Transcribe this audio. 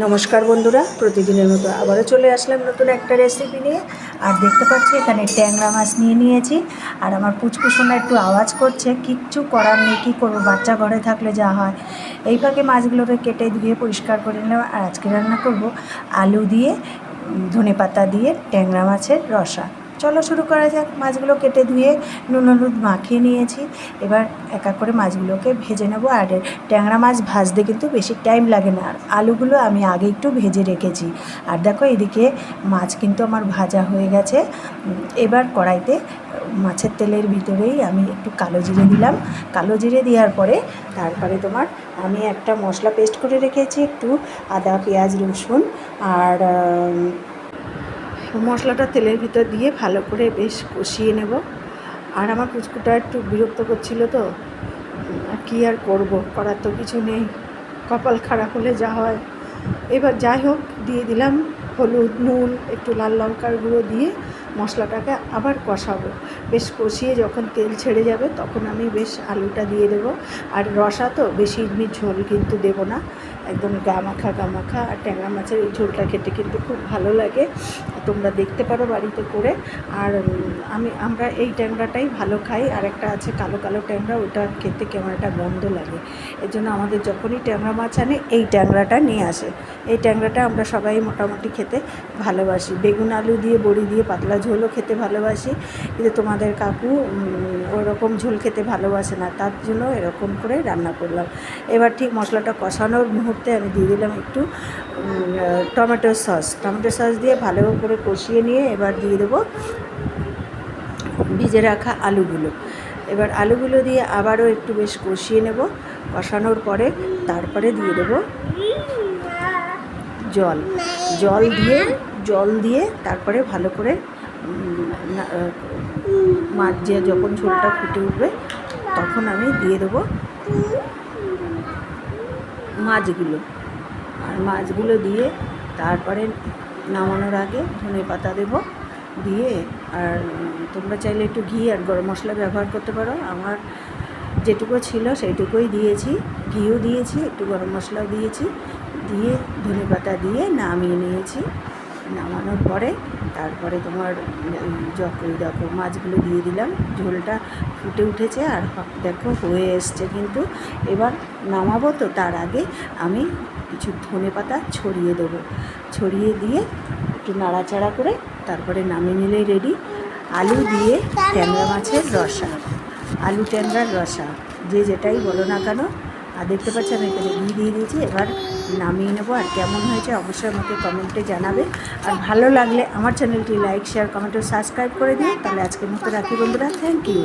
নমস্কার বন্ধুরা, প্রতিদিনের মতো আবারও চলে আসলাম নতুন একটা রেসিপি নিয়ে। আর দেখতে পাচ্ছি এখানে ট্যাংরা মাছ নিয়ে নিয়েছি। আর আমার পুচকুসোনা একটু আওয়াজ করছে, কিচ্ছু করার নেই, কী করব? বাচ্চা ঘরে থাকলে যা হয়। এই ফাঁকে মাছগুলোকে কেটে ধুয়ে পরিষ্কার করে নিলাম আর আজকে রান্না করব আলু দিয়ে ধনে পাতা দিয়ে ট্যাংরা মাছের রসা। চলো শুরু করা যাক। মাছগুলো কেটে ধুয়ে নুন, হলুদ মাখিয়ে নিয়েছি। এবার এক এক করে মাছগুলোকে ভেজে নেব। আর ট্যাংরা মাছ ভাজতে কিন্তু বেশি টাইম লাগে না। আর আলুগুলো আমি আগে একটু ভেজে রেখেছি। আর দেখো, এদিকে মাছ কিন্তু আমার ভাজা হয়ে গেছে। এবার কড়াইতে মাছের তেলের ভিতরেই আমি একটু কালো জিরে দিলাম। কালো জিরে দেওয়ার পরে তারপরে তোমার আমি একটা মশলা পেস্ট করে রেখেছি। একটু আদা, পেঁয়াজ, রসুন আর মশলাটা তেলের ভিতর দিয়ে ভালো করে বেশ কষিয়ে নেব। আর আমার কুচকুটা একটু বিরক্ত করছিল তো। কী আর করব? করার তো কিছু নেই। কপাল খারাপ হলে যা হয়। এবার যাই হোক, দিয়ে দিলাম হলুদ, নুন, একটু লাল লঙ্কার গুঁড়ো দিয়ে মশলাটাকে আবার কষাবো। বেশ কষিয়ে যখন তেল ছেড়ে যাবে তখন আমি বেশ আলুটা দিয়ে দেবো। আর রসা তো বেশি আমি ঝোল কিন্তু দেবো না। একদম গামাখা গামাখা আর ট্যাংরা মাছের এই ঝোলটা খেতে কিন্তু খুব ভালো লাগে। তোমরা দেখতে পারো বাড়িতে করে। আর আমি, আমরা এই ট্যাংরাটাই ভালো খাই। আর একটা আছে কালো কালো ট্যাংরা, ওটা খেতে কেমন একটা গন্ধ লাগে। এর জন্য আমাদের যখনই ট্যাংরা মাছ আনে, এই ট্যাংরাটা নিয়ে আসে। এই ট্যাংরাটা আমরা সবাই মোটামুটি খেতে ভালোবাসি। বেগুন আলু দিয়ে, বড়ি দিয়ে, পাতলা ঝোলও খেতে ভালোবাসি, কিন্তু তোমাদের কাকু ওরকম ঝোল খেতে ভালোবাসে না, তার জন্য এরকম করে রান্না করলাম। এবার ঠিক মশলাটা কষানোর মুহূর্তে আমি দিয়ে দিলাম একটু টমেটো সস। টমেটো সস দিয়ে ভালো করে কষিয়ে নিয়ে এবার দিয়ে দেবো ভিজে রাখা আলুগুলো। এবার আলুগুলো দিয়ে আবারও একটু বেশ কষিয়ে নেব, কষানোর পরে তারপরে দিয়ে দেবো জল। জল দিয়ে জল দিয়ে তারপরে ভালো করে মাছ যে যখন ঝোলটা ফুটে উঠবে, তখন আমি দিয়ে দেবো মাছগুলো। আর মাছগুলো দিয়ে তারপরে নামানোর আগে ধনে পাতা দেবো দিয়ে, আর তোমরা চাইলে একটু ঘি আর গরম মশলা ব্যবহার করতে পারো। আমার যেটুকু ছিল সেইটুকুই দিয়েছি, ঘিও দিয়েছি, একটু গরম মশলাও দিয়েছি, দিয়ে ধনে পাতা দিয়ে নামিয়ে নিয়েছি। নামানোর পরে তারপরে তোমার যখন দেখো মাছগুলো দিয়ে দিলাম। ঝোলটা ফুটে উঠেছে আর দেখো হয়ে এসছে কিন্তু। এবার নামাবো তো, তার আগে আমি কিছু ধনে পাতা ছড়িয়ে দেবো। ছড়িয়ে দিয়ে একটু নাড়াচাড়া করে তারপরে নামিয়ে নিলেই রেডি আলু দিয়ে ট্যাংরা মাছের রসা। আলু, ট্যাংরার রসা। যে যেটাই বলো না কেন। আর দেখতে পাচ্ছি আমি এখানে ঘি দিয়ে দিয়েছি। এবার নামিয়ে নেব আর কেমন হয়েছে অবশ্যই আমাকে কমেন্টে জানাবে। আর ভালো লাগলে আমার চ্যানেলটি লাইক শেয়ার কমেন্ট ও সাবস্ক্রাইব করে দিন তাহলে আজকের মতো রাখি বন্ধুরা। Thank you